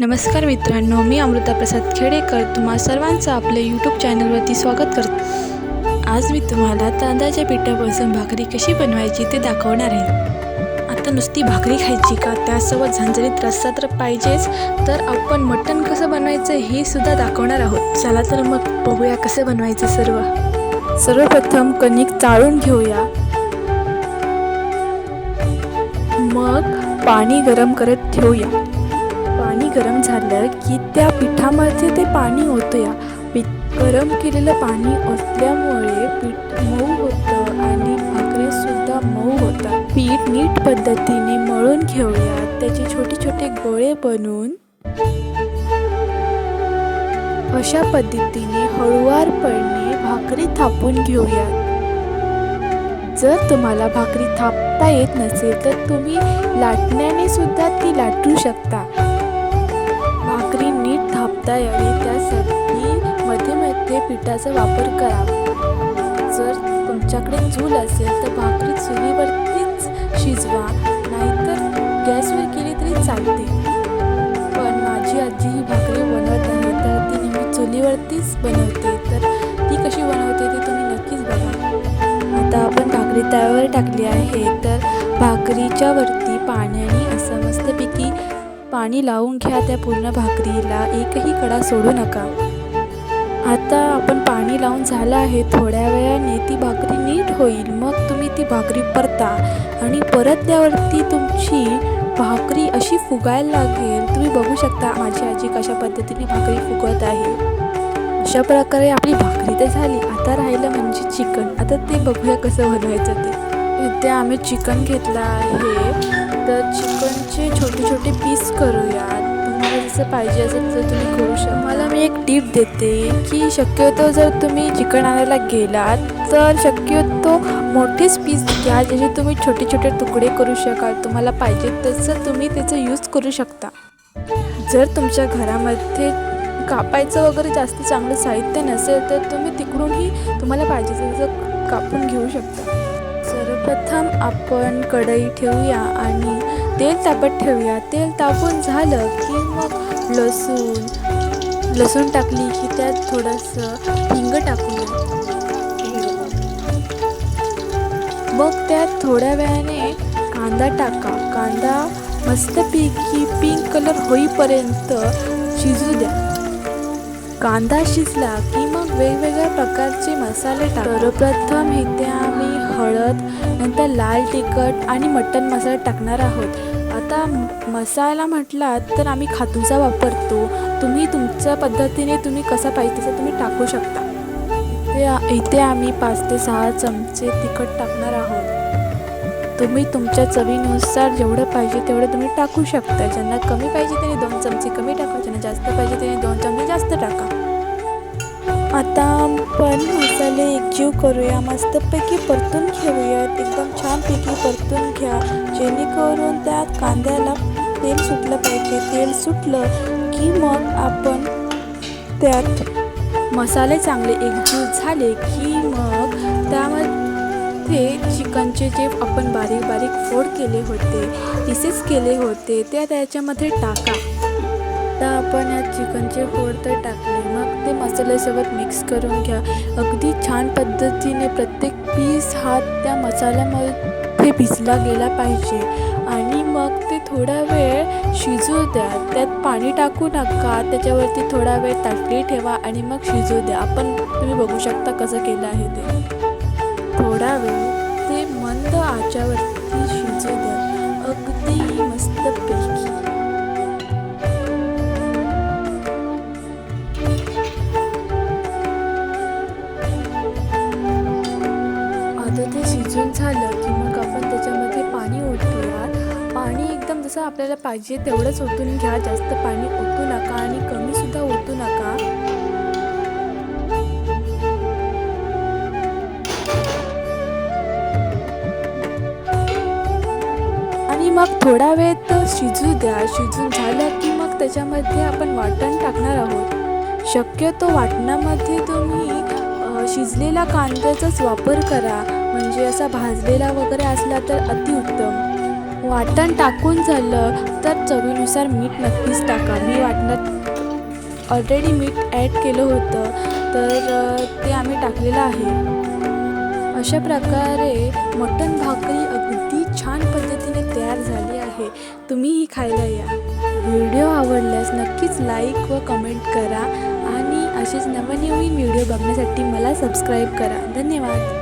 नमस्कार मित्रांनो मी अमृता प्रसाद खेडेकर. तुम्हा सर्वांचं आपल्या यूट्यूब चॅनलवरती स्वागत करतो. आज मी तुम्हाला तांदळाच्या पिठापासून भाकरी कशी बनवायची ते दाखवणार आहे. आता नुसती भाकरी खायची का? त्यासोबत झणझणीत रस्सा तर पाहिजेच. तर आपण मटण कसं बनवायचं हे सुद्धा दाखवणार आहोत. चला तर मग बघूया कसं बनवायचं सर्व. सर्वप्रथम कणिक चाळून घेऊया. मग पाणी गरम करत ठेवूया. पाणी गरम झालं की त्या पिठामध्ये ते पाणी ओतूया. पीठ गरम केलेलं पाणी असल्यामुळे पीठ मऊ होतं आणि भाकरीसुद्धा मऊ होतात. पीठ नीट पद्धतीने मळून घेऊया. त्याचे छोटे छोटे गोळे बनवून अशा पद्धतीने हळुवारपणे भाकरी थापून घेऊयात जर तुम्हाला भाकरी थापता येत नसेल तर तुम्ही लाटण्याने सुद्धा ती लाटू शकता. करता यावी. त्यासाठी मध्ये मध्ये पिठाचा वापर करावा. जर तुमच्याकडे चूल असेल तर भाकरी चुलीवरतीच शिजवा. नाहीतर गॅसवर केली तरी चालते. पण माझी आजी ही भाकरी बनवत आहे तर ती नेहमी चुलीवरतीच बनवते. तर ती कशी बनवते ते तुम्ही नक्कीच बघा. आता आपण भाकरी तव्यावर टाकली आहे. तर भाकरीच्या वरती पाण्याने असं मस्तपैकी पाणी लावून घ्या त्या पूर्ण भाकरीला एकही कडा सोडू नका. आता आपण पाणी लावून झालं आहे थोड्या वेळाने ती भाकरी नीट होईल. मग तुम्ही ती भाकरी परता आणि परतल्यावरती तुमची भाकरी अशी फुगायला लागेल. तुम्ही बघू शकता माझी आजी कशा पद्धतीने भाकरी फुगवत आहे. अशा प्रकारे आपली भाकरी तर झाली. आता राहिलं म्हणजे चिकन. आता ते बघूया कसं बनवायचं ते. इथे आम्ही चिकन घेतलं आहे. तर चिकनचे छोटे छोटे पीस करूया तुम्हाला जसं पाहिजे असेल तर तुम्ही करू शकता मला मी एक टीप देते की शक्यतो जर तुम्ही चिकन आणायला गेलात तर शक्यतो मोठेच पीस घ्या ज्याचे तुम्ही छोटे छोटे तुकडे करू शकाल. तुम्हाला पाहिजे तसं तुम्ही त्याचं यूज करू शकता. जर तुमच्या घरामध्ये कापायचं वगैरे जास्त चांगलं साहित्य नसेल तर तुम्ही तिकडूनही तुम्हाला पाहिजे तसं कापून घेऊ शकता. प्रथम आपण कढई ठेवूया आणि तेल तापत ठेवूया. तेल तापून झालं की मग लसूण लसूण टाकली की त्यात थोडंसं हिंग टाकूया. मग त्यात थोड्या वेळाने कांदा टाका. कांदा मस्तपैकी पिंक कलर होईपर्यंत शिजू द्या. कांदा शिजला की मग वेगवेगळ्या प्रकारचे मसाले टाक. प्रथम इथे आम्ही हळद नंतर लाल तिखट आणि मटण मसाला टाकणार आहोत. आता मसाला म्हटलात तर आम्ही खातूचा वापरतो. तुम्ही तुमच्या पद्धतीने तुम्ही कसा पाहिजे तसं तुम्ही टाकू शकता. इथे इथे आम्ही पाच ते सहा चमचे तिखट टाकणार आहोत. तुम्ही तुमच्या चवीनुसार जेवढं पाहिजे तेवढं तुम्ही टाकू शकता. ज्यांना कमी पाहिजे त्याने दोन चमचे कमी टाका ज्यांना जास्त पाहिजे त्याने दोन चमचे जास्त टाका. आता आपण मसाले एकजीव करूया. मस्तपैकी परतून घेऊयात. एकदम छानपैकी परतून घ्या. जेणेकरून त्या कांद्याला तेल सुटलं पाहिजे. तेल सुटलं की मग आपण त्यात मसाले चांगले एकजीव झाले की मग त्यामध्ये चिकनचे जे आपण बारीक बारीक फोड केले होते पीसेस केले होते त्या त्याच्यामध्ये टाका. आता आपण यात चिकनचे फोड तर टाकले. मग ते मसाल्यासोबत मिक्स करून घ्या. अगदी छान पद्धतीने प्रत्येक पीस हा त्या मसाल्यामध्ये भिजला गेला पाहिजे. आणि मग ते थोडा वेळ शिजू द्या. त्यात पाणी टाकू नका. त्याच्यावरती थोडा वेळ ताटली ठेवा आणि मग शिजू द्या. आपण तुम्ही बघू शकता कसं केलं आहे ते. थोडा वेळ ते मंद आच्यावरती शिजू द्या. अगदी मस्तपैकी आता ते शिजून झालं की मग आपण त्याच्यामध्ये पाणी ओतूयात. पाणी एकदम जसं आपल्याला पाहिजे तेवढंच ओतून घ्या. जास्त पाणी ओतू नका आणि कमीसुद्धा ओतू नका. आणि मग थोडा वेळ तर शिजू द्या. शिजून झालं की मग त्याच्यामध्ये आपण वाटण टाकणार आहोत. शक्यतो वाटणामध्ये तुम्ही शिजलेला कांद्याचाच वापर करा. म्हणजे असा भाजलेला वगैरे असला तर अतिउत्तम वाटण टाकून झालं तर चवीनुसार मीठ नक्कीच टाका. मी वाटणात ऑलरेडी मीठ ॲड केलं होतं तर ते आम्ही टाकलेलं आहे. अशा प्रकारे मटण भाकरी अगदी छान पद्धतीने तयार झाली आहे. तुम्हीही खायला या. व्हिडिओ आवडल्यास नक्कीच लाईक व कमेंट करा आणि असेच नवनवीन व्हिडिओ बघण्यासाठी मला सबस्क्राईब करा. धन्यवाद.